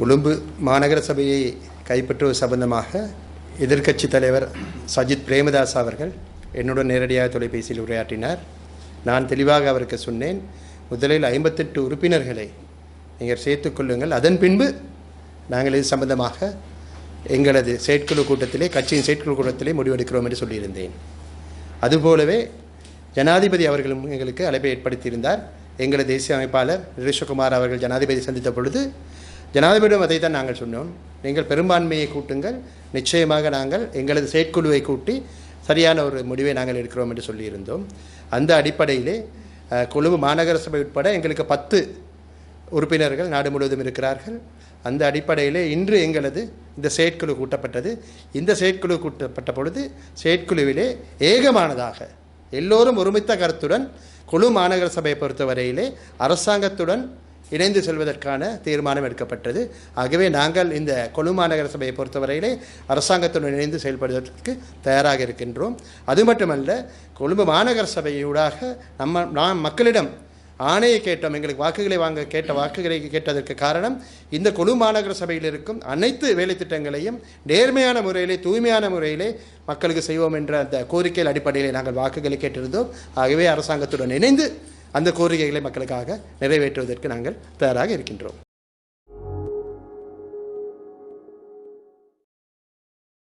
கொழும்பு மாநகர சபையை கைப்பற்றுவது சம்பந்தமாக எதிர்க்கட்சி தலைவர் சஜித் பிரேமதாஸ் அவர்கள் என்னுடன் நேரடியாக தொலைபேசியில் உரையாற்றினார். நான் தெளிவாக அவருக்கு சொன்னேன் முதலில் ஐம்பத்தெட்டு உறுப்பினர்களை நீங்கள் சேர்த்துக்கொள்ளுங்கள் அதன் பின்பு நாங்கள் இது சம்பந்தமாக எங்களது செயற்குழு கூட்டத்திலே கட்சியின் செயற்குழு கூட்டத்திலே முடிவெடுக்கிறோம் என்று சொல்லியிருந்தேன். அதுபோலவே ஜனாதிபதி அவர்களும் எங்களுக்கு அழைப்பை ஏற்படுத்தியிருந்தார். எங்களது தேசிய அமைப்பாளர் நிரேஷகுமார் அவர்கள் ஜனாதிபதி சந்தித்த பொழுது ஜனாதிபதியிடம் அதை தான் நாங்கள் சொன்னோம். நீங்கள் பெரும்பான்மையை கூட்டுங்கள். நிச்சயமாக நாங்கள் எங்களது செயற்குழுவை கூட்டி சரியான ஒரு முடிவை நாங்கள் எடுக்கிறோம் என்று சொல்லியிருந்தோம். அந்த அடிப்படையிலே குழு கொழும்பு மாநகர சபை உட்பட எங்களுக்கு பத்து உறுப்பினர்கள் நாடு முழுவதும் இருக்கிறார்கள். அந்த அடிப்படையிலே இன்று எங்களது இந்த செயற்குழு கூட்டப்பட்டது. இந்த செயற்குழு கூட்டப்பட்ட பொழுது செயற்குழுவிலே ஏகமானதாக எல்லோரும் ஒருமித்த கருத்துடன் குழு மாநகர சபையை பொறுத்தவரையிலே அரசாங்கத்துடன் இணைந்து செல்வதற்கான தீர்மானம் எடுக்கப்பட்டது. ஆகவே நாங்கள் இந்த கொழு மாநகர சபையை பொறுத்தவரையிலே அரசாங்கத்துடன் இணைந்து செயல்படுவதற்கு தயாராக இருக்கின்றோம். அது மட்டுமல்ல கொழும்பு மாநகர சபையூடாக நம்ம நாம் மக்களிடம் ஆணையை கேட்டோம். எங்களுக்கு வாக்குகளை வாங்க கேட்ட வாக்குகளை கேட்டதற்கு காரணம் இந்த கொழு மாநகர சபையில் இருக்கும் அனைத்து வேலை திட்டங்களையும் நேர்மையான முறையிலே தூய்மையான முறையிலே மக்களுக்கு செய்வோம் என்ற அந்த கோரிக்கையில் அடிப்படையில் நாங்கள் வாக்குகளை கேட்டிருந்தோம். ஆகவே அரசாங்கத்துடன் இணைந்து அந்த கோரிக்கைகளை மக்களுக்காக நிறைவேற்றுவதற்கு நாங்கள் தயாராக இருக்கின்றோம்.